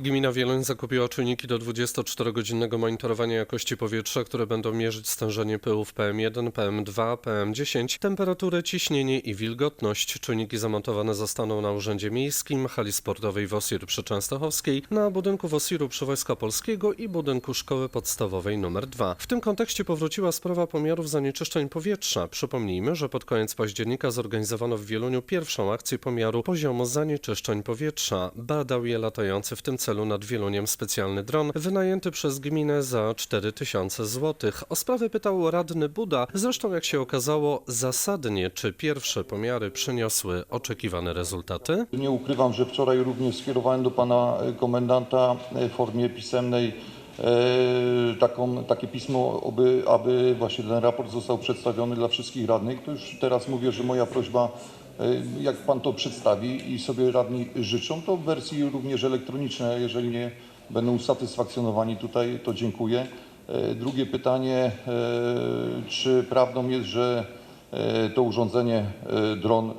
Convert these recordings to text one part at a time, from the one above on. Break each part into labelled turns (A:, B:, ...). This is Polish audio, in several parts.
A: Gmina Wieluń zakupiła czujniki do 24-godzinnego monitorowania jakości powietrza, które będą mierzyć stężenie pyłów PM1, PM2, PM10, temperaturę, ciśnienie i wilgotność. Czujniki zamontowane zostaną na Urzędzie Miejskim, hali sportowej WOSIR przy Częstochowskiej, na budynku WOSIR-u przy Wojska Polskiego i budynku Szkoły Podstawowej nr 2. W tym kontekście powróciła sprawa pomiarów zanieczyszczeń powietrza. Przypomnijmy, że pod koniec października zorganizowano w Wieluniu pierwszą akcję pomiaru poziomu zanieczyszczeń powietrza. Badał je latający w tym celu nad Wieluniem specjalny dron, wynajęty przez gminę za 4000 zł. O sprawę pytał radny Buda, zresztą jak się okazało zasadnie, czy pierwsze pomiary przyniosły oczekiwane rezultaty.
B: Nie ukrywam, że wczoraj również skierowałem do pana e, komendanta e, w formie pisemnej e, taką, takie pismo, aby, aby właśnie ten raport został przedstawiony dla wszystkich radnych. To już teraz mówię, że moja prośba, jak pan to przedstawi i sobie radni życzą, to w wersji również elektronicznej, jeżeli nie będą usatysfakcjonowani tutaj, to dziękuję. E, Drugie pytanie, e, czy prawdą jest, że to urządzenie dron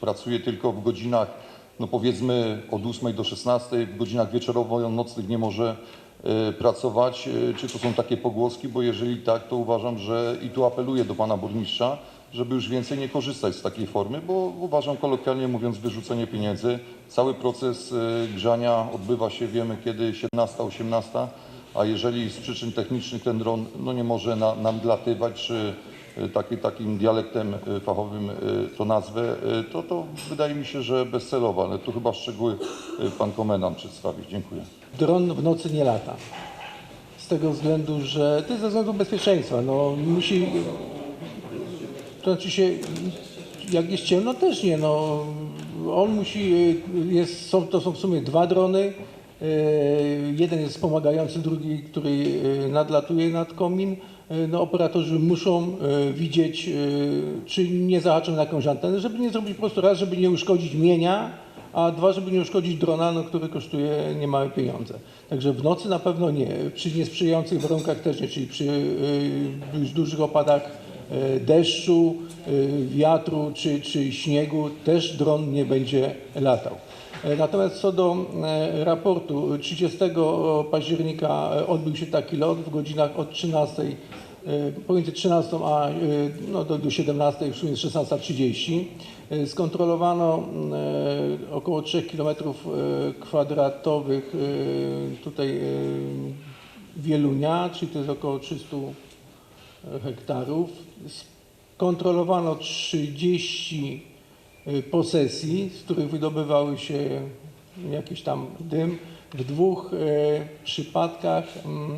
B: pracuje tylko w godzinach, no powiedzmy od 8 do 16, w godzinach wieczorowo-nocnych nie może pracować. Czy to są takie pogłoski? Bo jeżeli tak, to uważam, że i tu apeluję do pana burmistrza, żeby już więcej nie korzystać z takiej formy, bo uważam kolokwialnie mówiąc wyrzucenie pieniędzy. Cały proces e, grzania odbywa się, wiemy kiedy, 17, 18, a jeżeli z przyczyn technicznych ten dron no nie może na, namdlatywać, czy e, taki, takim dialektem e, fachowym to nazwę, to, to wydaje mi się, że bezcelowe, ale tu chyba szczegóły pan komendant przedstawi. Dziękuję.
C: Dron w nocy nie lata. Z tego względu, że to jest ze względu bezpieczeństwa. No, musi. To znaczy się, jak jest ciemno, też nie. No, on musi. Jest, są, to są w sumie dwa drony. E, Jeden jest wspomagający, drugi, który e, nadlatuje nad komin. E, No, operatorzy muszą widzieć, czy nie zahaczą na jakąś antenę, żeby nie zrobić po prostu raz, żeby nie uszkodzić mienia, a dwa, żeby nie uszkodzić drona, no, który kosztuje niemałe pieniądze. Także w nocy na pewno nie. Przy niesprzyjających warunkach też nie, czyli przy dużych opadach deszczu, y, wiatru czy, czy śniegu też dron nie będzie latał. E, Natomiast co do e, raportu, 30 października e, odbył się taki lot w godzinach od 13 e, pomiędzy 13 a e, no, do, do 17, w sumie 16.30. E, Skontrolowano e, około 3 km kwadratowych e, tutaj e, Wielunia, czyli to jest około 300 hektarów. Skontrolowano 30 y, posesji, z których wydobywały się jakiś tam dym. W dwóch e, przypadkach mm,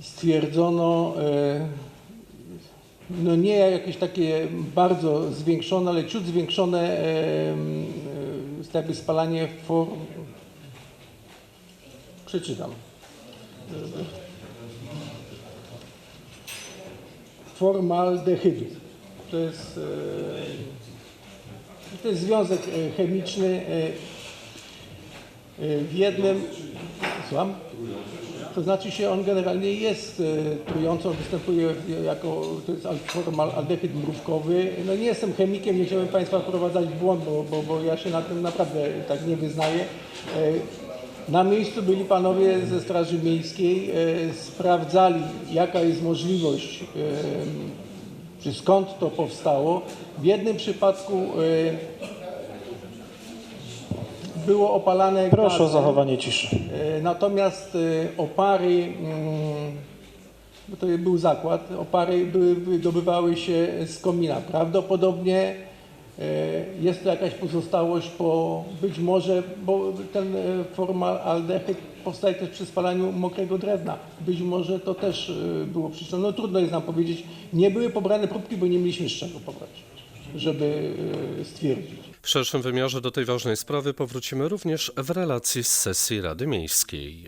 C: stwierdzono e, no nie jakieś takie bardzo zwiększone, ale ciut zwiększone jakby spalanie form. Przeczytam. Formaldehydu. To jest, e, to jest związek e, chemiczny e, w jednym. Słucham? To znaczy się on generalnie jest trujący, występuje jako, to jest al- formaldehyd mrówkowy. No nie jestem chemikiem, nie chciałbym Państwa wprowadzać w błąd, bo, bo, bo ja się na tym naprawdę tak nie wyznaję. Na miejscu byli panowie ze Straży Miejskiej, e, sprawdzali jaka jest możliwość, e, czy skąd to powstało. W jednym przypadku e, było opalane
D: Proszę o zachowanie ciszy.
C: Natomiast opary, mm, bo to był zakład, opary były, wydobywały się z komina. Prawdopodobnie jest to jakaś pozostałość po, być może, bo ten e, formaldehyd powstaje też przy spalaniu mokrego drewna. Być może to też e, było przyczyną. No trudno jest nam powiedzieć. Nie były pobrane próbki, bo nie mieliśmy z czego pobrać, żeby e, stwierdzić.
A: W szerszym wymiarze do tej ważnej sprawy powrócimy również w relacji z sesji Rady Miejskiej.